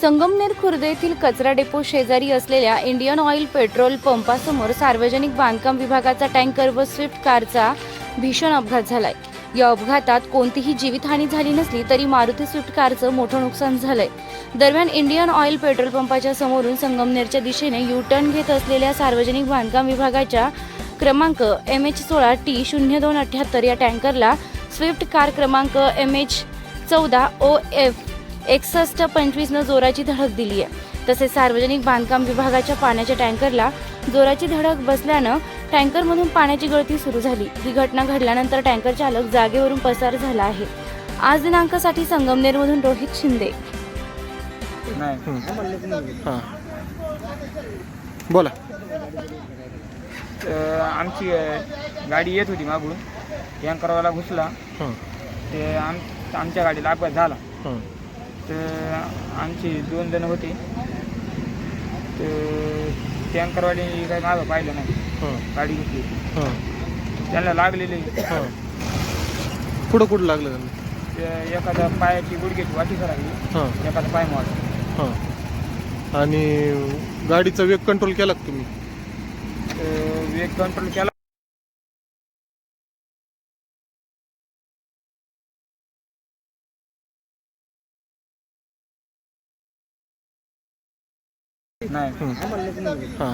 संगमनेर खुर्द येथील कचरा डेपो शेजारी असलेल्या इंडियन ऑइल पेट्रोल पंपासमोर सार्वजनिक बांधकाम विभागाचा टँकर व स्विफ्ट कारचा भीषण अपघात झालाय. या अपघातात कोणतीही जीवितहानी झाली नसली तरी मारुती स्विफ्ट कारचं मोठं नुकसान झालंय. दरम्यान इंडियन ऑइल पेट्रोल पंपाच्या समोरून संगमनेरच्या दिशेने यू टर्न घेत असलेल्या सार्वजनिक बांधकाम विभागाच्या क्रमांक एम एच सोळा टी शून्य दोन अठ्ठ्याहत्तर या टँकरला स्विफ्ट कार क्रमांक एम एच चौदा ओ एफ एकसष्ट पंचवीसनं जोराची धडक दिली आहे तसेच सार्वजनिक बांधकाम विभागाच्या पाण्याच्या टँकरला जोराची धडक बसल्यानं टँकरमधून पाण्याची गळती सुरू झाली. ही घटना घडल्यानंतर टँकर चालक जागेवरून पसार झाला आहे. आज दिनांकासाठी संगमनेरमधून रोहित शिंदे. नाही. हां बोला. तर आमची अ, गाडी येत होती मागून. टँकरवाला घुसला. हां. ते आम आमच्या गाडीला अपघात झाला. हां. तर आमची दोन जण होते. तर टँकरवाले काही मागं पाहिलं नाही. हां. गाडी घुसली हां. त्यांना लागलेले. हां. कुठं कुठं लागलं त्यांना? ते एखाद्या पायाची गुडघ्याची वाटी करावी. हां. एखादा पाय मोडला हां. आणि गाडीचा वेग कंट्रोल केला का तुम्ही? तर वेग कंट्रोल केला. नाही. हां.